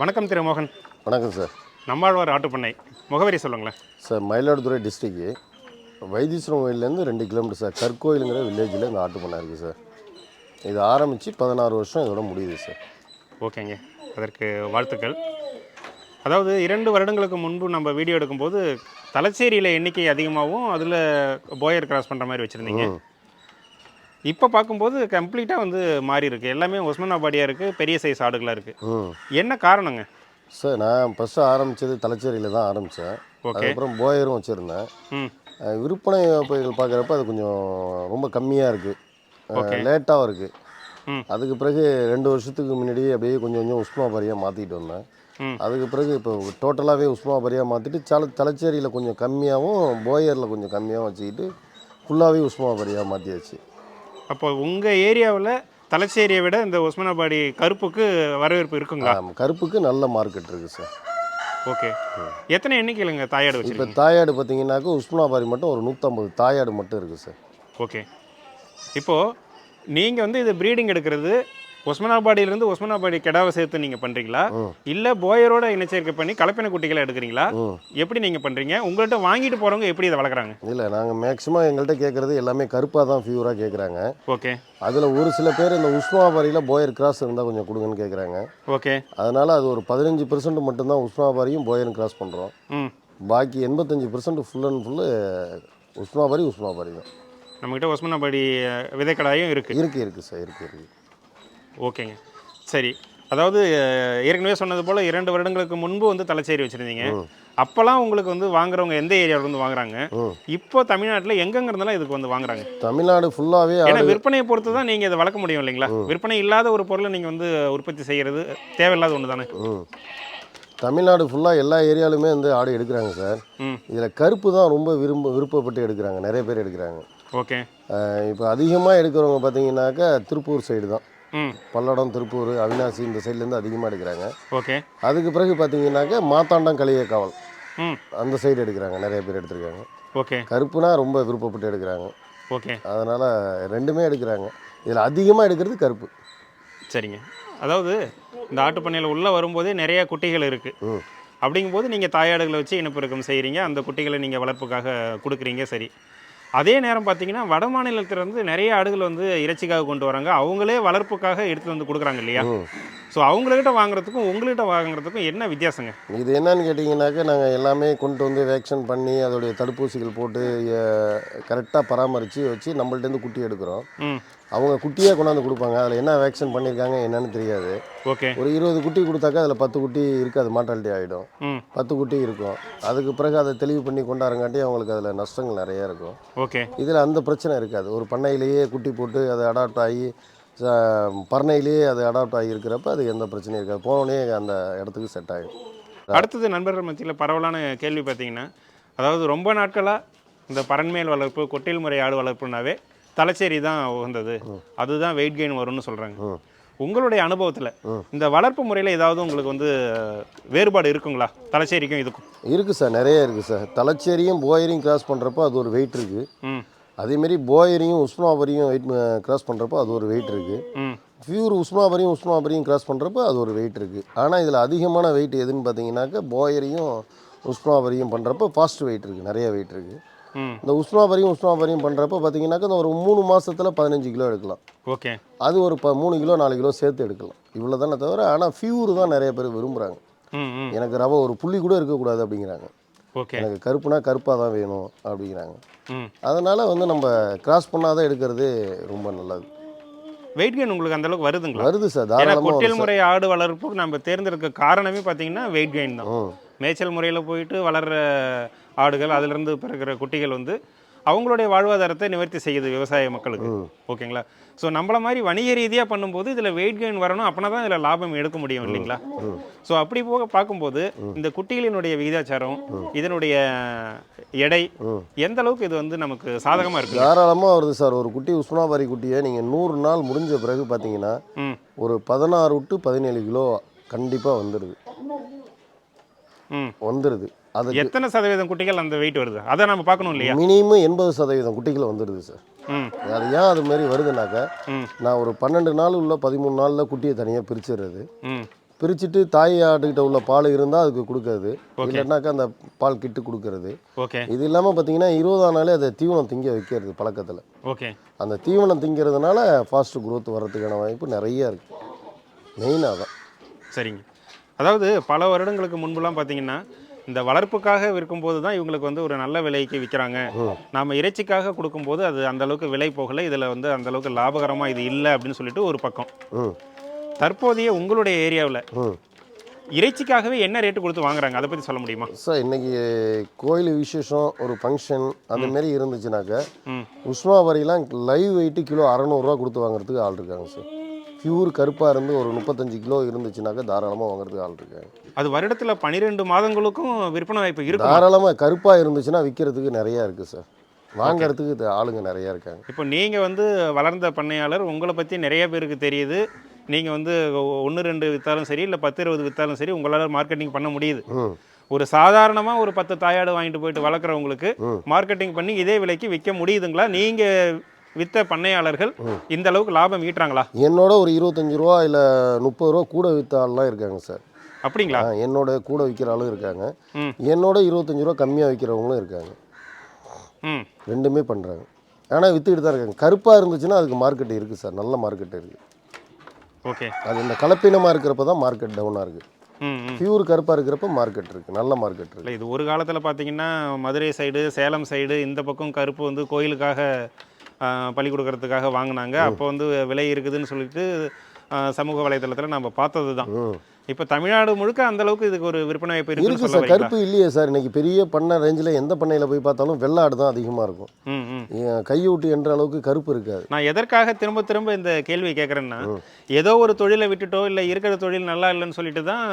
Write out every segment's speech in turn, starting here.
வணக்கம் திரு மோகன். வணக்கம் சார். நம்மாழ்வார் ஆட்டுப்பண்ணை. முகவரி சொல்லுங்களேன். சார் மயிலாடுதுறை டிஸ்ட்ரிக்கு வைத்தீஸ்வரம் கோயிலேருந்து ரெண்டு கிலோமீட்டர் சார். கற்கோயிலுங்கிற வில்லேஜில் இந்த ஆட்டு பண்ணை இருக்குது சார். இது ஆரம்பித்து பதினாறு வருஷம் இதோட முடியுது சார். ஓகேங்க. அதற்கு வாழ்த்துக்கள். அதாவது இரண்டு வருடங்களுக்கு முன்பு நம்ம வீடியோ எடுக்கும்போது தலச்சேரியில் எண்ணிக்கை அதிகமாகவும் அதில் போயர் கிராஸ் பண்ணுற மாதிரி வச்சுருந்தீங்க. இப்போ பார்க்கும்போது கம்ப்ளீட்டாக வந்து மாறி இருக்கு எல்லாமே ஒஸ்மனாபாடியாக இருக்குது பெரிய சைஸ் ஆடுகளாக இருக்குது ம். என்ன காரணங்க? சார் நான் ஃபஸ்ட்டு ஆரம்பித்தது தலைச்சேரியில் தான் ஆரம்பித்தேன் அதுக்கப்புறம் போயரும் வச்சுருந்தேன். விற்பனை போய்கள் பார்க்குறப்ப அது கொஞ்சம் ரொம்ப கம்மியாக. இருக்குது லேட்டாகவும் இருக்குது. அதுக்கு பிறகு ரெண்டு வருஷத்துக்கு முன்னாடியே அப்படியே கொஞ்சம் கொஞ்சம் உஸ்மாபாரியாக மாற்றிட்டு வந்தேன். அதுக்கு பிறகு இப்போ டோட்டலாகவே உஸ்மாபாரியாக மாற்றிட்டு தல தலைச்சேரியில் கொஞ்சம் கம்மியாகவும் போயரில் கொஞ்சம் கம்மியாகவும் வச்சுக்கிட்டு ஃபுல்லாகவே உஸ்மாபாரியாக மாற்றியாச்சு அப்போ உங்கள் ஏரியாவில் தலச்சேரியை விட இந்த ஒஸ்மனாபாடி கருப்புக்கு வரவேற்பு இருக்குங்களா? ஆமாம் கருப்புக்கு நல்ல மார்க்கெட் இருக்குது சார் ஓகே. எத்தனை எண்ணிக்கையிலங்க தாயாடு இப்போ வச்சிருக்கீங்க? தாயாடு பார்த்தீங்கன்னாக்கா உஸ்மாபாரி மட்டும் ஒரு நூற்றம்பது தாயாடு மட்டும் இருக்குது சார் ஓகே. இப்போது நீங்கள் வந்து இது ப்ரீடிங் எடுக்கிறது ஒஸ்மனாபாடியிலேருந்து ஒஸ்மனாபாடி கெடாவை சேர்த்து நீங்கள் பண்ணுறீங்களா. இல்லை போயரோட இனச்சேர்க்கை பண்ணி கலப்பின குட்டிகளை எடுக்கிறீங்களா? எப்படி நீங்கள் பண்ணுறீங்க உங்கள்கிட்ட வாங்கிட்டு போகிறவங்க எப்படி இதை வளர்க்குறாங்க? இல்லை நாங்கள் மேக்ஸிமம் எங்கள்கிட்ட கேட்குறது எல்லாமே கருப்பாக தான் ஃபியூராக கேட்குறாங்க ஓகே. அதில் ஒரு சில பேர் இந்த உஸ்மாபாரியில் போயர் கிராஸ் இருந்தால் கொஞ்சம் கொடுங்கன்னு கேட்குறாங்க ஓகே. அதனால் அது ஒரு பதினஞ்சு பெர்சன்ட் மட்டும்தான் உஸ்மாபாரியும் போயரும் கிராஸ் பண்ணுறோம் பாக்கி எண்பத்தஞ்சு percent full and full Osmanabadi Osmanabadi தான் நம்மக்கிட்ட ஒஸ்மனாபாடி விதைக்கடாயும் இருக்குது இருக்குது இருக்குது சார் இருக்குது இருக்குது ஓகேங்க. சரி. அதாவது ஏற்கனவே சொன்னது போல் இரண்டு வருடங்களுக்கு முன்பு வந்து தலைச்சேரி வச்சுருந்தீங்க. அப்போல்லாம் உங்களுக்கு வந்து வாங்குறவங்க எந்த ஏரியாவில இருந்து வாங்குறாங்க? இப்போ தமிழ்நாட்டில் எங்கெங்க இருந்தாலும் இதுக்கு வந்து வாங்குறாங்க. தமிழ்நாடு ஃபுல்லாகவே ஏன்னா விற்பனையை பொறுத்து தான் நீங்கள் இதை வளர்க்க முடியும் இல்லைங்களா? விற்பனை இல்லாத ஒரு பொருளை நீங்கள் வந்து உற்பத்தி செய்கிறது தேவையில்லாத ஒன்று தானே? ம். தமிழ்நாடு ஃபுல்லாக எல்லா ஏரியாலுமே வந்து ஆடு எடுக்கிறாங்க சார். இதில் கருப்பு தான் ரொம்ப விரும்ப விருப்பப்பட்டு எடுக்கிறாங்க. நிறைய பேர் எடுக்கிறாங்க. ஓகே. இப்போ அதிகமாக எடுக்கிறவங்க பார்த்தீங்கன்னாக்கா திருப்பூர் சைடு தான். பல்லடம் திருப்பூர் அவினாசி இந்த சைட்லேருந்து அதிகமாக எடுக்கிறாங்க. ஓகே. அதுக்கு பிறகு பார்த்தீங்கன்னாக்கா மாத்தாண்டம் களியக்காவல் ம். அந்த சைடு எடுக்கிறாங்க நிறைய பேர் எடுத்திருக்காங்க. ஓகே. கருப்புனா ரொம்ப விருப்பப்பட்டு எடுக்கிறாங்க. ஓகே. அதனால் ரெண்டுமே எடுக்கிறாங்க. இதில் அதிகமாக எடுக்கிறது கருப்பு. சரிங்க. அதாவது இந்த ஆட்டுப்பண்ணையில் உள்ளே வரும்போதே நிறைய குட்டிகள் இருக்குது ம். அப்படிங்கும்போது நீங்கள் தாயாடுகளை வச்சு இனப்பெருக்கம் செய்கிறீங்க அந்த குட்டிகளை நீங்கள் வளர்ப்புக்காக கொடுக்குறீங்க. சரி. அதே நேரம் பார்த்தீங்கன்னா வட மாநிலத்திலேருந்து நிறைய ஆடுகள் வந்து இறைச்சிக்காக கொண்டு வராங்க. அவங்களே வளர்ப்புக்காக எடுத்து வந்து கொடுக்குறாங்க இல்லையா? ஸோ அவங்கக்கிட்ட வாங்குறதுக்கும் உங்கள்கிட்ட வாங்குறதுக்கும் என்ன வித்தியாசங்க? இது என்னன்னு கேட்டிங்கனாக்கா நாங்கள் எல்லாமே கொண்டு வந்து வேக்சின் பண்ணி அதோடைய தடுப்பூசிகள் போட்டு கரெக்டாக பராமரித்து வச்சு நம்மள்ட்டேருந்து குட்டி எடுக்கிறோம். அவங்க குட்டியாக கொண்டாந்து கொடுப்பாங்க. அதில் என்ன வேக்சின் பண்ணியிருக்காங்க என்னன்னு தெரியாது. ஓகே. ஒரு இருபது குட்டி கொடுத்தாக்கா அதில் பத்து குட்டி இருக்காது மார்ட்டாலிட்டி ஆகிடும் பத்து குட்டி இருக்கும். அதுக்கு பிறகு அதை தெளிவு பண்ணி கொண்டாரங்காட்டி அவங்களுக்கு அதில் நஷ்டங்கள் நிறைய இருக்கும். ஓகே. இதில் அந்த பிரச்சனை இருக்காது. ஒரு பண்ணையிலேயே குட்டி போட்டு அது அடாப்ட் ஆகி ச- பண்ணையிலேயே அது அடாப்ட் ஆகி இருக்கிறப்ப அது எந்த பிரச்சனையும் இருக்காது. போனோடனே அந்த இடத்துக்கு செட் ஆகிடும் அடுத்தது நண்பர்கள் மத்தியில் பரவலான கேள்வி பார்த்தீங்கன்னா அதாவது ரொம்ப நாட்களாக இந்த பரண்மேல் வளர்ப்பு கொட்டில் முறை ஆடு வளர்ப்புனாவே தலைச்சேரி தான் உகந்தது. அதுதான் வெயிட் கெயின் வரும்னு சொல்கிறாங்க. உங்களுடைய அனுபவத்தில் ம். இந்த வளர்ப்பு முறையில் ஏதாவது உங்களுக்கு வந்து வேறுபாடு இருக்குங்களா? தலைச்சேரிக்கும் இதுக்கும். இருக்குது சார் நிறைய இருக்குது சார். தலைச்சேரியும் போயரையும் கிராஸ் பண்ணுறப்போ அது ஒரு வெயிட் இருக்குது அதேமாரி போயரையும் உஸ்மாபரியும் வெயிட் கிராஸ் பண்ணுறப்போ அது ஒரு வெயிட் இருக்குது ஃபியூர் உஸ்மாபரியும் உஸ்மாபரியும் கிராஸ் பண்ணுறப்போ அது ஒரு வெயிட் இருக்குது ஆனால் இதில் அதிகமான வெயிட் எதுன்னு பார்த்தீங்கன்னாக்கா போயரையும் உஸ்மாபரியும் பண்ணுறப்போ ஃபாஸ்ட் வெயிட் இருக்குது நிறைய வெயிட் இருக்குது இந்த உஸ்மாபரியும் உஸ்மாபரியும் பண்ணுறப்ப பார்த்தீங்கன்னாக்கா இந்த ஒரு மூணு மாசத்துல பதினஞ்சு கிலோ எடுக்கலாம். ஓகே. அது ஒரு ப மூணு கிலோ நாலு கிலோ சேர்த்து எடுக்கலாம். இவ்வளோ தானே தவிர ஆனால் ஃபியூர் தான் நிறைய பேர் விரும்புகிறாங்க எனக்கு ரவை ஒரு புள்ளி கூட இருக்கக்கூடாது அப்படிங்கிறாங்க. ஓகே. எனக்கு கருப்புனா கருப்பாக தான் வேணும் அப்படிங்கிறாங்க. அதனால் வந்து நம்ம கிராஸ் பண்ணாத எடுக்கிறது ரொம்ப நல்லது. வெயிட் கெயின் உங்களுக்கு அந்த அளவுக்கு வருதுங்களா? வருது சார். கொட்டில் முறை ஆடு வளர்ப்பு நம்ம தேர்ந்தெடுக்க காரணமே பார்த்தீங்கன்னா வெயிட் கெயின் தான். மேய்ச்சல் முறையில் போயிட்டு வளர்கிற ஆடுகள் அதிலிருந்து பிறக்கிற குட்டிகள் வந்து அவங்களுடைய வாழ்வாதாரத்தை நிவர்த்தி செய்யுது விவசாய மக்களுக்கு. ஓகேங்களா? ஸோ நம்மள மாதிரி வணிக ரீதியாக பண்ணும்போது இதில் வெயிட் கெயின் வரணும் அப்படின்னா தான் இதில் லாபம் எடுக்க முடியும் இல்லைங்களா. ஸோ அப்படி போக பார்க்கும்போது இந்த குட்டிகளினுடைய விகிதாச்சாரம் இதனுடைய எடை எந்த அளவுக்கு இது வந்து நமக்கு சாதகமாக இருக்கு? தாராளமாக வருது சார். ஒரு குட்டி உஸ்மாபாரி குட்டியை நீங்கள் நூறு நாள் முடிஞ்ச பிறகு பார்த்தீங்கன்னா ஒரு பதினாறு டு பதினேழு கிலோ கண்டிப்பாக வந்துடுது வந்துடுது அது எத்தனை சதவீதம் குட்டிகள் அந்த வெயிட் வருது? அதை நம்ம பார்க்கணும் இல்லையா? மினிமம் எண்பது சதவீதம் குட்டிகள் வந்துடுது சார் அது ஏன் அது மாதிரி வருதுனாக்கா நான் ஒரு பன்னெண்டு நாள் உள்ள பதிமூணு நாளில் குட்டியை தனியாக பிரிச்சிடுறது பிரிச்சுட்டு தாய் ஆட்டுக்கிட்ட உள்ள பால் இருந்தால் அதுக்கு கொடுக்கறது. Okay. இல்லைன்னாக்கா அந்த பால் கிட்டு கொடுக்கறது. இது இல்லாமல் பார்த்தீங்கன்னா இருபதாம் நாளே அதை தீவனம் திங்க வைக்கிறது பழக்கத்தில். ஓகே. அந்த தீவனம் திங்கிறதுனால ஃபாஸ்ட் growth வர்றதுக்கான வாய்ப்பு நிறைய இருக்குது மெயினாக தான். சரிங்க. அதாவது பல வருடங்களுக்கு முன்புலாம் பார்த்தீங்கன்னா இந்த வளர்ப்புக்காக விற்கும்போது தான் இவங்களுக்கு வந்து ஒரு நல்ல விலைக்கு விற்கிறாங்க. நாம இறைச்சிக்காக கொடுக்கும்போது அது அந்த அளவுக்கு விலை போகலை. இதில் வந்து அந்த அளவுக்கு லாபகரமாக இது இல்லை அப்படின்னு சொல்லிட்டு ஒரு பக்கம். ம் தற்போதைய உங்களுடைய ஏரியாவில் ம் இறைச்சிக்காகவே என்ன ரேட்டு கொடுத்து வாங்குறாங்க? அதை பற்றி சொல்ல முடியுமா? சார் இன்னைக்கு கோயில் விசேஷம் ஒரு ஃபங்க்ஷன் அந்த மாரி இருந்துச்சுனாக்கா ம். உஸ்மாபரிலாம் லைவ் வெயிட்டு கிலோ அறநூறுரூவா கொடுத்து வாங்குறதுக்கு ஆள் இருக்காங்க சார். பியூர் கருப்பாக இருந்து ஒரு முப்பத்தஞ்சு கிலோ இருந்துச்சுனாக்கா தாராளமாக வாங்குறதுக்கு ஆள் இருக்காங்க அது வருடத்தில் பன்னிரெண்டு மாதங்களுக்கும் விற்பனை வாய்ப்பு இருக்கும்? தாராளமாக கருப்பாக இருந்துச்சுன்னா விற்கிறதுக்கு நிறையா இருக்குது சார். வாங்குறதுக்கு இது ஆளுங்க நிறையா இருக்காங்க. இப்போ நீங்கள் வந்து வளர்ந்த பண்ணையாளர் உங்களை பற்றி நிறைய பேருக்கு தெரியுது. நீங்கள் வந்து ஒன்று ரெண்டு விற்றாலும் சரி இல்லை பத்து இருபது விற்றாலும் சரி உங்களால் மார்க்கெட்டிங் பண்ண முடியுது. ஒரு சாதாரணமாக ஒரு பத்து தாயாடு வாங்கிட்டு போயிட்டு வளர்க்குறவங்களுக்கு. மார்க்கெட்டிங் பண்ணி இதே விலைக்கு விற்க முடியுதுங்களா? நீங்கள் வித்த பண்ணையாளர்கள் இந்த அளவுக்கு லாபம் ஈட்டுறாங்களா? என்னோட ஒரு இருபத்தஞ்சி ரூபா இல்லை முப்பது ரூபா கூட விற்ற ஆள்லாம் இருக்காங்க சார். அப்படிங்களா? என்னோட கூட விற்கிற ஆளும் இருக்காங்க. என்னோட இருபத்தஞ்சி ரூபா கம்மியாக விற்கிறவங்களும் இருக்காங்க. ம். ரெண்டுமே பண்ணுறாங்க ஆனால் விற்றுக்கிட்டு தான் இருக்காங்க. கருப்பாக இருந்துச்சுன்னா அதுக்கு மார்க்கெட் இருக்குது சார். நல்ல மார்க்கெட் இருக்குது ஓகே. அது இந்த கலப்பினமாக இருக்கிறப்ப தான் மார்க்கெட் டவுனாக இருக்குது பியூர் கருப்பாக இருக்கிறப்ப மார்க்கெட் இருக்குது நல்ல மார்க்கெட் இருக்குது இல்லை இது ஒரு காலத்தில் பார்த்தீங்கன்னா மதுரை சைடு சேலம் சைடு இந்த பக்கம் கருப்பு வந்து கோயிலுக்காக பலி கொடுக்கறதுக்காக வாங்கினாங்க. அப்போ வந்து விலை இருக்குதுன்னு சொல்லிட்டு சமூக வலைதளத்தில் நம்ம பார்த்தது தான் இப்போ தமிழ்நாடு முழுக்க அந்த அளவுக்கு இதுக்கு ஒரு விற்பனை வாய்ப்பு சொல்ல சார். கருப்பு இல்லையே சார். இன்னைக்கு பெரிய பண்ணை ரேஞ்சில் எந்த பண்ணையில் போய் பார்த்தாலும் வெள்ளாடு தான் அதிகமாக இருக்கும். கையூட்டு என்ற அளவுக்கு கருப்பு இருக்காது. நான் எதற்காக திரும்ப திரும்ப இந்த கேள்வி கேட்குறேன்னா ஏதோ ஒரு தொழிலை விட்டுட்டோ இல்லை இருக்கிற தொழில் நல்லா இல்லைன்னு சொல்லிட்டு தான்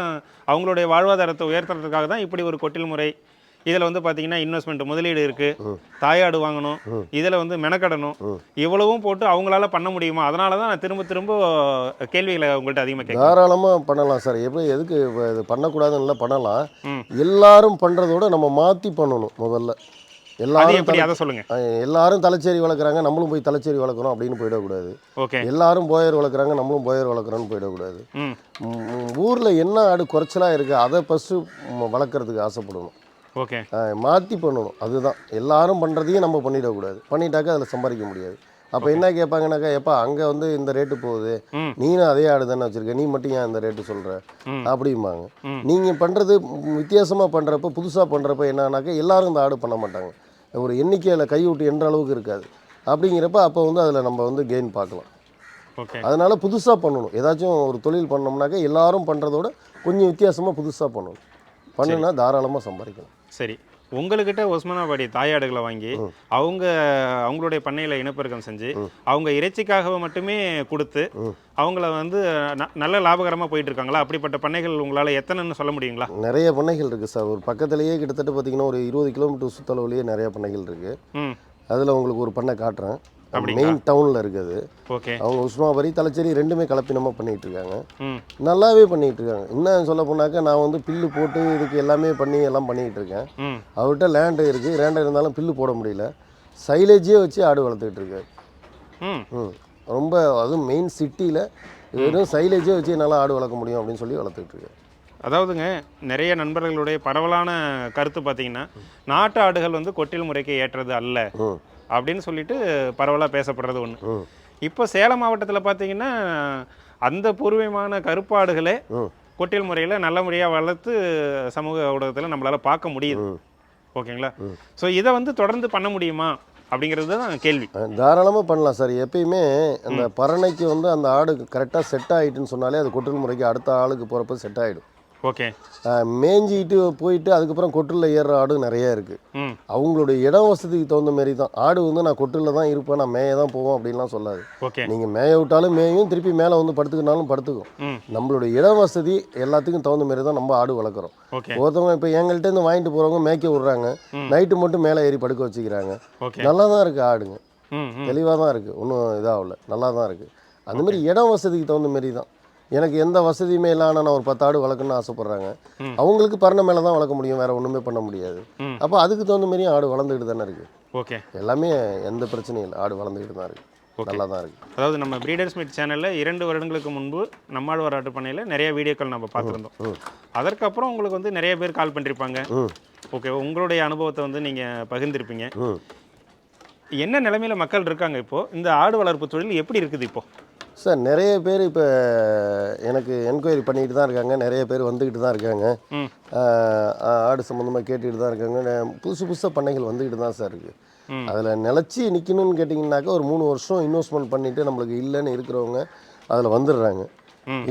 அவங்களுடைய வாழ்வாதாரத்தை உயர்த்துறதுக்காக தான் இப்படி ஒரு கொட்டில் முறை இதில் வந்து பார்த்தீங்கன்னா இன்வெஸ்ட்மெண்ட் முதலீடு இருக்குது தாயாடு வாங்கணும். இதில் வந்து மெனக்கடணும். இவ்வளவும் போட்டு அவங்களால பண்ண முடியுமா? அதனால தான் நான் திரும்ப திரும்ப கேள்விகளை உங்கள்கிட்ட அதிகமாக கேட்குறேன். தாராளமாக பண்ணலாம் சார். எப்படி எதுக்கு இது பண்ணக்கூடாதுன்னு இல்லை பண்ணலாம். எல்லாரும் பண்ணுறதோட நம்ம மாற்றி பண்ணணும் முதல்ல. எல்லாரும் எப்படி? அதை சொல்லுங்க. எல்லாரும் தலைச்சேரி வளர்க்குறாங்க நம்மளும் போய் தலைச்சேரி வளர்க்குறோம் அப்படின்னு போயிடக்கூடாது. ஓகே. எல்லாரும் போயர் வளர்க்குறாங்க நம்மளும் போயர் வளர்க்குறோன்னு போயிடக்கூடாது. ஊரில் என்ன ஆடு குறைச்சலாக இருக்குது அதை ஃபஸ்ட்டு வளர்க்குறதுக்கு ஆசைப்படணும். ஓகே. மாற்றி பண்ணணும். அதுதான். எல்லாரும் பண்ணுறதையும் நம்ம பண்ணிடக்கூடாது. பண்ணிட்டாக்கா அதில் சம்பாதிக்க முடியாது. அப்போ என்ன கேட்பாங்கனாக்கா எப்பா அங்கே வந்து இந்த ரேட்டு போகுது. நீனும் அதே ஆடு தானே வச்சுருக்க? நீ மட்டும் ஏன் இந்த ரேட்டு சொல்கிற. அப்படிம்பாங்க. நீங்கள் பண்ணுறது வித்தியாசமாக பண்ணுறப்ப புதுசாக பண்ணுறப்ப என்னன்னாக்கா எல்லாரும் இந்த ஆடு பண்ண மாட்டாங்க. ஒரு எண்ணிக்கையில் கை விட்டு என்ற அளவுக்கு இருக்காது. அப்படிங்கிறப்ப அப்போ வந்து அதில் நம்ம வந்து கெயின் பார்க்கலாம். அதனால புதுசாக பண்ணணும். ஏதாச்சும் ஒரு தொழில் பண்ணோம்னாக்கா எல்லாரும் பண்ணுறதோட கொஞ்சம் வித்தியாசமாக புதுசாக பண்ணணும். பண்ணுனா தாராளமாக சம்பாதிக்கலாம். சரி. உங்கள்கிட்ட ஒஸ்மானாபாடி தாயாடுகளை வாங்கி அவங்க அவங்களுடைய பண்ணையில் இனப்பெருக்கம் செஞ்சு அவங்க இறைச்சிக்காக மட்டுமே கொடுத்து அவங்கள வந்து நல்ல லாபகரமாக போயிட்டு இருக்காங்களா அப்படிப்பட்ட பண்ணைகள் உங்களால் எத்தனைன்னு சொல்ல முடியுங்களா? நிறைய பண்ணைகள் இருக்குது சார். ஒரு பக்கத்துலேயே கிட்டத்தட்ட பார்த்தீங்கன்னா ஒரு இருபது கிலோமீட்டர் சுற்றளவுலேயே நிறைய பண்ணைகள் இருக்குது அதில் உங்களுக்கு ஒரு பண்ணை காட்டுறேன்? மெயின் டவுனில் இருக்குது. ஓகே. அவங்க உஸ்மாபரி தலைச்சேரி ரெண்டுமே கலப்பினமாக பண்ணிகிட்டு இருக்காங்க நல்லாவே பண்ணிகிட்டு இருக்காங்க இன்னும் சொல்ல போனாக்கா நான் வந்து பில்லு போட்டு இதுக்கு எல்லாமே பண்ணி எல்லாம் பண்ணிகிட்டு இருக்கேன் அவர்கிட்ட லேண்டு இருக்குது லேண்டு இருந்தாலும் பில்லு போட முடியல. சைலேஜே வச்சு ஆடு வளர்த்துக்கிட்டு இருக்காரு ரொம்ப அதுவும் மெயின் சிட்டியில் வெறும் சைலேஜே வச்சு என்னால் ஆடு வளர்க்க முடியும் அப்படின்னு சொல்லி வளர்த்துக்கிட்டு இருக்காரு அதாவதுங்க நிறைய நண்பர்களுடைய பரவலான கருத்து பார்த்தீங்கன்னா நாட்டு ஆடுகள் வந்து கொட்டில் முறைக்கு ஏற்றது அல்ல. அப்படின்னு சொல்லிட்டு பரவலாக பேசப்படுறது ஒன்று இப்போ சேலம் மாவட்டத்தில் பார்த்தீங்கன்னா அந்த பூர்வீகமான கருப்பாடுகளே ம் கொட்டில் முறையில் நல்ல முறையாக வளர்த்து சமூக ஊடகத்தில் நம்மளால் பார்க்க முடியுது. ஓகேங்களா? ஸோ இதை வந்து தொடர்ந்து பண்ண முடியுமா? அப்படிங்கிறது தான் கேள்வி. தாராளமாக பண்ணலாம் சார். எப்பயுமே அந்த பறனைக்கு வந்து அந்த ஆடு கரெக்டாக செட் ஆகிட்டுன்னு சொன்னாலே அது கொட்டில் முறைக்கு அடுத்த ஆளுக்கு போகிறப்ப செட் ஆகிடும் ஓகே. மேய்ஞ்சிட்டு போயிட்டு அதுக்கப்புறம் கொட்டில் ஏறுற ஆடு நிறைய இருக்குது அவங்களுடைய இடம் வசதிக்கு தகுந்த மாரி தான். ஆடு வந்து நான் கொட்டில் தான் இருப்பேன் நான் மேய தான் போவோம் அப்படின்லாம் சொல்லாது. ஓகே. நீங்கள் மேய விட்டாலும் மேயும் திருப்பி மேலே வந்து படுத்துக்கினாலும் படுத்துக்கும். நம்மளுடைய இடம் வசதி எல்லாத்துக்கும் தகுந்த மாரி தான் நம்ம ஆடு வளர்க்குறோம். ஒருத்தவங்க இப்போ எங்கள்கிட்ட இருந்து வாங்கிட்டு போகிறவங்க மேய்க்க விட்றாங்க. நைட்டு மட்டும் மேலே ஏறி படுக்க வச்சுக்கிறாங்க. நல்லா தான் இருக்குது ஆடுங்க. தெளிவாக தான் இருக்குது ஒன்றும் இதாகல. நல்லா தான் இருக்குது அந்த மாதிரி இடம் வசதிக்கு தகுந்த மாரி தான். எனக்கு எந்த வசதியுமே இல்லாமல் நான் ஒரு பத்து ஆடு வளர்க்கணும்னு ஆசைப்பட்றாங்க. அவங்களுக்கு பரண மேலே தான் வளர்க்க முடியும் வேறு ஒன்றுமே பண்ண முடியாது. அப்போ அதுக்கு தகுந்த மாரி ஆடு வளர்ந்துக்கிட்டு தானே இருக்குது ஓகே. எல்லாமே எந்த பிரச்சனையும் இல்லை ஆடு வளர்ந்துக்கிட்டு தான் இருக்குது நல்லா தான் இருக்குது அதாவது நம்ம பிரீடர்ஸ் மீட் சேனலில் இரண்டு வருடங்களுக்கு முன்பு நம்மாழ்வார் ஆட்டு பண்ணையில் நிறைய வீடியோக்கள் நம்ம பார்த்துருந்தோம். அதற்கப்புறம் உங்களுக்கு வந்து நிறைய பேர் கால் பண்ணியிருப்பாங்க ஓகே உங்களுடைய அனுபவத்தை வந்து நீங்கள் பகிர்ந்திருப்பீங்க. என்ன நிலைமையில மக்கள் இருக்காங்க இப்போ? இந்த ஆடு வளர்ப்பு தொழில் எப்படி இருக்குது இப்போ? சார் நிறைய பேர் இப்போ எனக்கு என்கொயரி பண்ணிட்டு தான் இருக்காங்க. நிறைய பேர் வந்துக்கிட்டு தான் இருக்காங்க. ஆடு சம்மந்தமாக கேட்டுக்கிட்டு தான் இருக்காங்க. புதுசு புதுசாக பண்ணைகள் வந்துக்கிட்டு தான் சார் இருக்குது. அதில் நிலச்சி நிற்கணும்னு கேட்டிங்கனாக்கா ஒரு மூணு வருஷம் இன்வெஸ்ட்மெண்ட் பண்ணிவிட்டு நம்மளுக்கு இல்லைன்னு இருக்கிறவங்க அதில் வந்துடுறாங்க.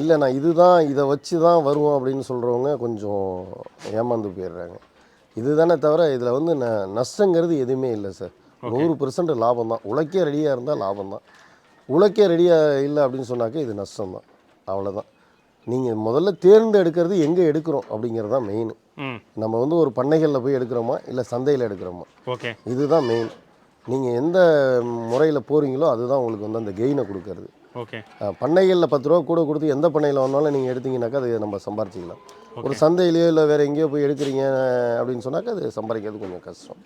இல்லை நான் இதுதான் இதை வச்சு தான் வருவோம் அப்படின்னு சொல்கிறவங்க கொஞ்சம் ஏமாந்து போயிடுறாங்க. இதுதானே தவிர இதில் வந்து ந நஷ்டங்கிறது எதுவுமே இல்லை சார். நூறு பெர்சன்ட் லாபம் தான். உழைக்க ரெடியாக இருந்தால் லாபம் தான். உழைக்க ரெடியாக இல்லை அப்படின்னு சொன்னாக்க இது நஷ்டம் தான் அவ்வளோதான் நீங்கள் முதல்ல தேர்ந்தெடுக்கிறது எங்கே எடுக்கிறோம் அப்படிங்கிறது தான் மெயின் நம்ம வந்து ஒரு பண்ணைகளில் போய் எடுக்கிறோமா? இல்லை சந்தையில் எடுக்கிறோமா? ஓகே. இதுதான் மெயின் நீங்கள் எந்த முறையில் போகிறீங்களோ அதுதான் உங்களுக்கு வந்து அந்த கெயினை கொடுக்கறது. ஓகே. பண்ணைகளில் பத்து ரூபா கூட கொடுத்து எந்த பண்ணையில் வேணாலும் நீங்கள் எடுத்தீங்கன்னாக்கா அது நம்ம சம்பாரிச்சிக்கலாம். ஒரு சந்தையிலையோ இல்லை வேறு எங்கேயோ போய் எடுக்கிறீங்க அப்படின்னு சொன்னாக்கா அது சம்பாதிக்கிறது கொஞ்சம் கஷ்டம்.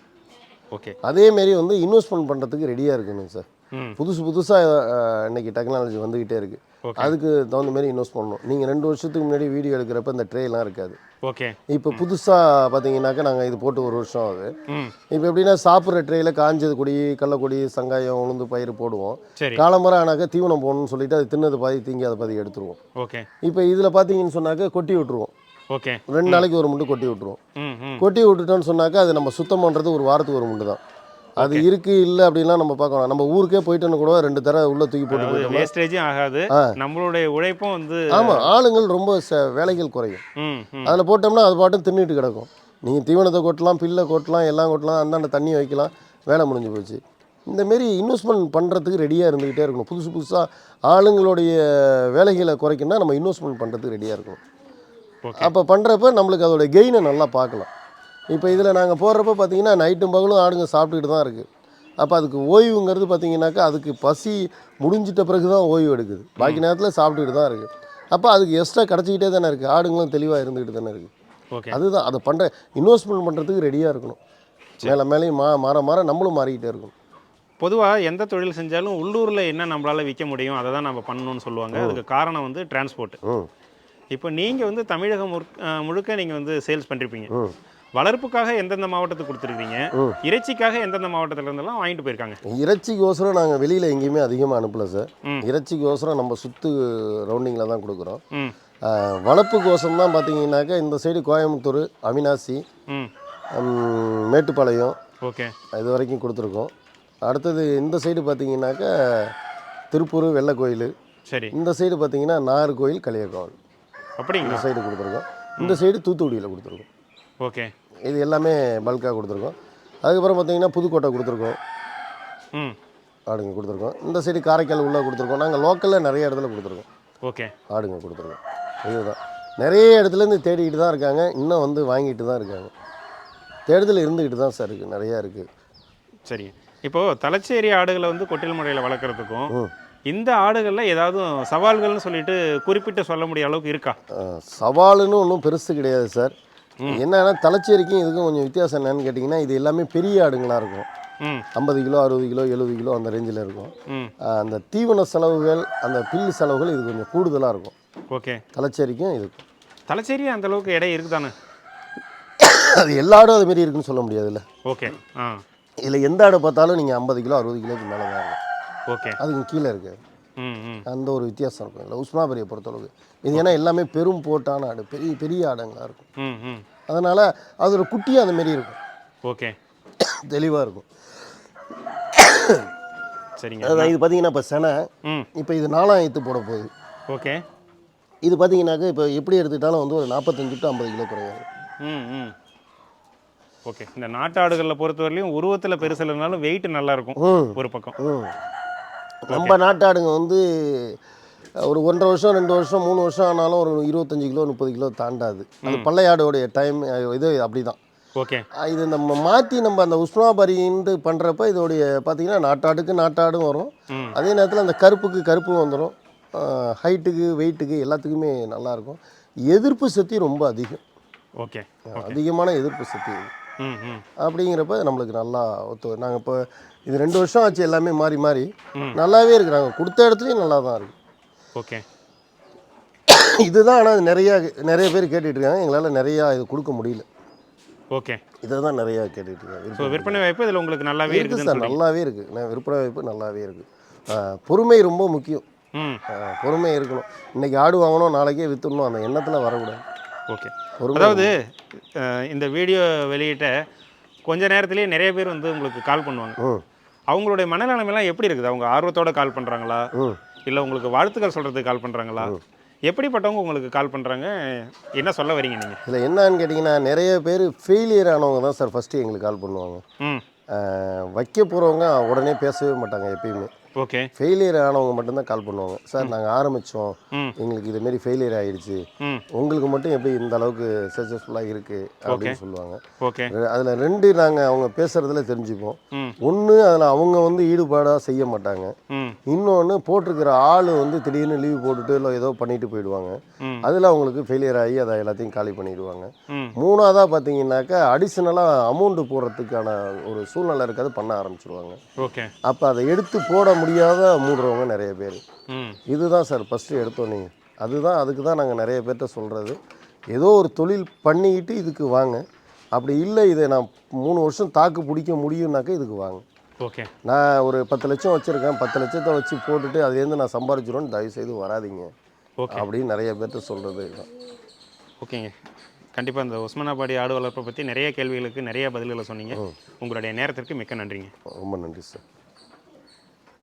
ஓகே. அதேமாரி வந்து இன்வெஸ்ட்மெண்ட் பண்ணுறதுக்கு ரெடியாக இருக்கணும் சார் புதுசு புதுசாக இன்னைக்கு டெக்னாலஜி வந்துக்கிட்டே இருக்குது ஓகே. அதுக்கு தகுந்த மாதிரி இன்வெஸ்ட் பண்ணணும். நீங்கள் ரெண்டு வருஷத்துக்கு முன்னாடி வீடியோ எடுக்கிறப்ப இந்த ட்ரேலாம் இருக்காது. ஓகே. இப்போ புதுசாக பார்த்தீங்கன்னாக்கா நாங்கள் இது போட்டு ஒரு வருஷம் ஆகுது. இப்போ எப்படின்னா சாப்பிட்ற ட்ரேயில் காஞ்சது கொடி கடலக்கொடி சங்காயம் உளுந்து பயிர் போடுவோம். காலம்பரம் ஆனாக்கா தீவனம் போடணும்னு சொல்லிட்டு அது தின்னது பாதி தீங்கி அதை பாதி எடுத்துருவோம். ஓகே. இப்போ இதில் பார்த்தீங்கன்னு சொன்னாக்கா கொட்டி விட்டுருவோம். ஓகே. ரெண்டு நாளைக்கு ஒரு முண்டு கொட்டி விட்டுருவோம். கொட்டி விட்டுட்டோம்னு சொன்னாக்கா அது நம்ம சுத்தம் பண்ணுறது ஒரு வாரத்துக்கு ஒரு முண்டு தான். அது இருக்கு இல்லை அப்படின்லாம் நம்ம பார்க்கலாம் நம்ம ஊருக்கே போயிட்டோன்னு கூட ரெண்டு தர உள்ள தூக்கி போட்டு போயிட்டோம் வேஸ்டேஜும் ஆகாது. நம்மளுடைய உழைப்பும் வந்து ஆமாம் ஆளுங்கள் ரொம்ப வேலைகள் குறையும். அதில் போட்டோம்னா அது பாட்டும் தின்னுட்டு கிடக்கும். நீங்கள் தீவனத்தை கொட்டலாம் பில்லை கொட்டலாம் எல்லாம் கொட்டலாம் அந்தாண்ட தண்ணி வைக்கலாம் வேலை முடிஞ்சு போச்சு. இந்தமாரி இன்வெஸ்ட்மெண்ட் பண்ணுறதுக்கு ரெடியாக இருந்துக்கிட்டே இருக்கணும். புதுசு புதுசாக ஆளுங்களுடைய வேலைகளை குறைக்கணும்னா நம்ம இன்வெஸ்ட்மெண்ட் பண்ணுறதுக்கு ரெடியாக இருக்கணும். அப்போ பண்ணுறப்ப நம்மளுக்கு அதோட கெயினை நல்லா பார்க்கலாம். இப்போ இதில் நாங்கள் போடுறப்ப பார்த்தீங்கன்னா நைட்டும் பகலும் ஆடுங்க சாப்பிட்டுக்கிட்டு தான் இருக்குது அப்போ அதுக்கு ஓய்வுங்கிறது பார்த்தீங்கன்னாக்கா அதுக்கு பசி முடிஞ்சிட்ட பிறகு தான் ஓய்வு எடுக்குது. பாக்கி நேரத்தில் சாப்பிட்டுக்கிட்டு தான் இருக்குது அப்போ அதுக்கு எக்ஸ்ட்ரா கிடச்சிக்கிட்டே தானே இருக்குது ஆடுங்களும் தெளிவாக இருந்துக்கிட்டு தானே இருக்குது ஓகே அதுதான் அதை பண்ணுற இன்வெஸ்ட்மெண்ட் பண்ணுறதுக்கு ரெடியாக இருக்கணும். மேலே மேலேயும் மா மாற மாற நம்மளும் மாறிக்கிட்டே இருக்கணும். பொதுவாக எந்த தொழில் செஞ்சாலும் உள்ளூரில் என்ன நம்மளால் விற்க முடியும் அதை தான் நம்ம பண்ணணும்னு சொல்லுவாங்க. அதுக்கு காரணம் வந்து டிரான்ஸ்போர்ட் இப்போ நீங்கள் வந்து தமிழகம் முழுக்க நீங்கள் வந்து சேல்ஸ் பண்ணிருப்பீங்க. வளர்ப்புக்காக எந்தெந்த மாவட்டத்துக்கு கொடுத்துருக்கீங்க. இறைச்சிக்காக எந்தெந்த மாவட்டத்துல இருந்தெல்லாம் வாங்கிட்டு போயிருக்காங்க? இறைச்சிக்கோசரம் நாங்கள் வெளியில் எங்கேயுமே அதிகமாக அனுப்பல சார். இறைச்சிக்கோசரம் நம்ம சுற்று ரவுண்டிங்கில் தான் கொடுக்குறோம். ம். ஆஹ் வளர்ப்புக்கோசரம் தான் பார்த்தீங்கன்னாக்கா இந்த சைடு கோயம்புத்தூர் அவினாசி மேட்டுப்பாளையம் ஓகே. இது வரைக்கும் கொடுத்துருக்கோம். அடுத்தது இந்த சைடு பார்த்தீங்கன்னாக்கா திருப்பூர் வெள்ளை கோயில் சரி. இந்த சைடு பார்த்தீங்கன்னா நாகர்கோயில் களியக்காவல் அப்படிங்களா? சைடு கொடுத்துருக்கோம். இந்த சைடு தூத்துக்குடியில் கொடுத்துருக்கோம். ஓகே. இது எல்லாமே பல்காக கொடுத்துருக்கோம். அதுக்கப்புறம் பார்த்தீங்கன்னா புதுக்கோட்டை கொடுத்துருக்கோம். ம். ஆடுங்க கொடுத்துருக்கோம். இந்த சைடு காரைக்கால் உள்ளே கொடுத்துருக்கோம். நாங்கள் லோக்கலில் நிறைய இடத்துல கொடுத்துருக்கோம். ஓகே. ஆடுங்க கொடுத்துருக்கோம். இதுதான். நிறைய இடத்துலேருந்து தேடிக்கிட்டு தான் இருக்காங்க. இன்னும் வந்து வாங்கிட்டு தான் இருக்காங்க. தேடுதல் இருந்துக்கிட்டு தான் சார் இருக்குது நிறையா இருக்குது சரி இப்போது தலைச்சேரி ஆடுகளை வந்து கொட்டில் முறையில் வளர்க்குறதுக்கும் ம். இந்த ஆடுகளில் ஏதாவது சவால்கள்னு சொல்லிட்டு குறிப்பிட்டு சொல்ல முடிய அளவுக்கு இருக்கா? சவாலுன்னு ஒன்றும் பெருசு கிடையாது சார். என்னன்னா தலைச்சேரிக்கும் இதுக்கும் கொஞ்சம் வித்தியாசம் என்னன்னு கேட்டிங்கன்னா இது எல்லாமே பெரிய ஆடுங்களாக இருக்கும். ஐம்பது கிலோ அறுபது கிலோ எழுபது கிலோ அந்த ரேஞ்சில் இருக்கும். அந்த தீவன செலவுகள் அந்த பில் செலவுகள் இது கொஞ்சம் கூடுதலாக இருக்கும். ஓகே. தலைச்சேரிக்கும் இதுக்கும் தலைச்சேரி அந்த அளவுக்கு எடை இருக்குதானே? அது எல்லா ஆடும் அது மாரி இருக்குன்னு சொல்ல முடியாதுல்ல. ஓகே. இதில் எந்த ஆடை பார்த்தாலும் நீங்கள் ஐம்பது கிலோ அறுபது கிலோக்கு மேலே தான் இருக்கும். ஓகே. அதுக்கு கீழே இருக்குது அந்த ஒரு வித்தியாசம் இருக்கும் இல்லை. உஸ்மாபரியை பொறுத்தளவுக்கு இது ஏன்னா எல்லாமே பெரும் போட்டான ஆடு. பெரிய பெரிய ஆடுங்களாக இருக்கும். ம் ம். அதனால் அதோட குட்டியும் அந்த மாரி இருக்கும். ஓகே. தெளிவாக இருக்கும். சரிங்க. அதான் இது பார்த்தீங்கன்னா இப்போ செனை. இப்போ இது நாலாயிரத்து போட போகுது. ஓகே. இது பார்த்தீங்கன்னாக்கா இப்போ எப்படி எடுத்துக்கிட்டாலும் வந்து ஒரு நாற்பத்தஞ்சு டு ஐம்பது கிலோ குறையாது. ம் ம். ஓகே. இந்த நாட்டு ஆடுகளில் பொறுத்தவரையிலையும் உருவத்தில் பெருசு இல்லைனாலும் வெயிட் நல்லா இருக்கும். ம். ஒரு பக்கம். நம்ம நாட்டாடுங்க வந்து ஒரு ஒன்றரை வருஷம் ரெண்டு வருஷம் மூணு வருஷம் ஆனாலும் ஒரு இருபத்தஞ்சு கிலோ முப்பது கிலோ தாண்டாது. அது பள்ளையாடோடைய டைம் இது அப்படி தான் ஓகே இது நம்ம மாற்றி நம்ம அந்த உஷ்ணாபரின்ட்டு பண்ணுறப்ப இதோடைய பார்த்தீங்கன்னா நாட்டாடுக்கு நாட்டாடும் வரும். அதே நேரத்தில் அந்த கருப்புக்கு கருப்பும் வந்துடும் ஹைட்டுக்கு வெயிட்டுக்கு எல்லாத்துக்குமே நல்லாயிருக்கும் எதிர்ப்பு சக்தி ரொம்ப அதிகம். ஓகே அதிகமான எதிர்ப்பு சக்தி அப்படிங்கிறப்ப நம்மளுக்கு நல்லா ஒத்து நாங்கள் இப்போ இது ரெண்டு வருஷம் ஆச்சு எல்லாமே மாறி மாறி. நல்லாவே இருக்கு நாங்கள் கொடுத்த இடத்துலையும் நல்லா தான் இருக்கு. ஓகே. இதுதான் ஆனால் நிறைய நிறைய பேர் கேட்டுட்டு இருக்காங்க. எங்களால் நிறையா இது கொடுக்க முடியல. ஓகே. இதை தான் நிறையா கேட்டுட்டு இருக்காங்க. விற்பனை வாய்ப்பு இதில் உங்களுக்கு நல்லாவே இருக்கு இருக்குதுன்னு சார். நல்லாவே இருக்கு. நான் விற்பனை வாய்ப்பு நல்லாவே இருக்கு. ஆ, பொறுமை ரொம்ப முக்கியம். பொறுமை இருக்கணும். இன்னைக்கு ஆடு வாங்கணும் நாளைக்கே வித்துடணும். அந்த எண்ணத்தில் வரக்கூடாது. ஓகே. அதாவது இந்த வீடியோ வெளியிட்ட கொஞ்ச நேரத்திலேயே நிறைய பேர் வந்து உங்களுக்கு கால் பண்ணுவாங்க. ம். அவங்களுடைய மனநிலைமைலாம் எப்படி இருக்குது? அவங்க ஆர்வத்தோட கால் பண்ணுறாங்களா ம். இல்லை உங்களுக்கு வாழ்த்துக்கள் சொல்கிறதுக்கு கால் பண்ணுறாங்களா எப்படிப்பட்டவங்க உங்களுக்கு கால் பண்ணுறாங்க என்ன சொல்ல வரீங்க நீங்கள் இதில் என்னன்னு கேட்டிங்கன்னா நிறைய பேர் ஃபெயிலியர் ஆனவங்க தான் சார் ஃபஸ்ட்டு எங்களுக்கு கால் பண்ணுவாங்க. வைக்க போகிறவங்க உடனே பேசவே மாட்டாங்க எப்பயுமே. ஓகே. ஃபெயிலியர் ஆனவங்க மட்டும்தான் கால் பண்ணுவாங்க. சார் நாங்கள் ஆரம்பித்தோம் எங்களுக்கு இதுமாரி ஃபெயிலியர் ஆயிடுச்சு. உங்களுக்கு மட்டும் எப்படி இந்த அளவுக்கு சக்ஸஸ்ஃபுல்லாக இருக்குது அப்படின்னு சொல்லுவாங்க. ஓகே. அதில் ரெண்டு நாங்கள் அவங்க பேசுகிறதுல தெரிஞ்சுப்போம். ஒன்று அதில் அவங்க வந்து ஈடுபாடாக செய்ய மாட்டாங்க. இன்னொன்று போட்டிருக்கிற ஆள் வந்து திடீர்னு லீவ் போட்டுட்டு இல்லை ஏதோ பண்ணிட்டு போயிடுவாங்க. அதில் அவங்களுக்கு ஃபெயிலியர் ஆகி அதை எல்லாத்தையும் காலி பண்ணிடுவாங்க. மூணாவதாக பார்த்தீங்கன்னாக்கா அடிஷ்னலாக அமௌண்ட்டு போடுறதுக்கான ஒரு சூழ்நிலை இருக்காது பண்ண ஆரம்பிச்சிருவாங்க. ஓகே. அப்போ அதை எடுத்து போட முடியாத மூடுறவங்க நிறைய பேர். இதுதான் சார் ஃபஸ்ட்டு எடுத்தோன்னே அதுதான் அதுக்கு தான் நாங்கள் நிறைய பேர்கிட்ட சொல்கிறது ஏதோ ஒரு தொழில் பண்ணிக்கிட்டு இதுக்கு வாங்க. அப்படி இல்லை இதை நான் மூணு வருஷம் தாக்கு பிடிக்க முடியும்னாக்கா இதுக்கு வாங்க. ஓகே. நான் ஒரு பத்து லட்சம் வச்சுருக்கேன். பத்து லட்சத்தை வச்சு போட்டுட்டு அதுலேருந்து நான் சம்பாரிச்சிடும்னு தயவு செய்து வராதீங்க. ஓகே. அப்படின்னு நிறைய பேர்கிட்ட சொல்கிறது தான் ஓகேங்க. கண்டிப்பாக இந்த உஸ்மானாபாடி ஆடு வளர்ப்பை பற்றி நிறைய கேள்விகளுக்கு நிறைய பதில்களை சொன்னீங்க. உங்களுடைய நேரத்திற்கு மிக்க நன்றிங்க. ரொம்ப நன்றி சார்.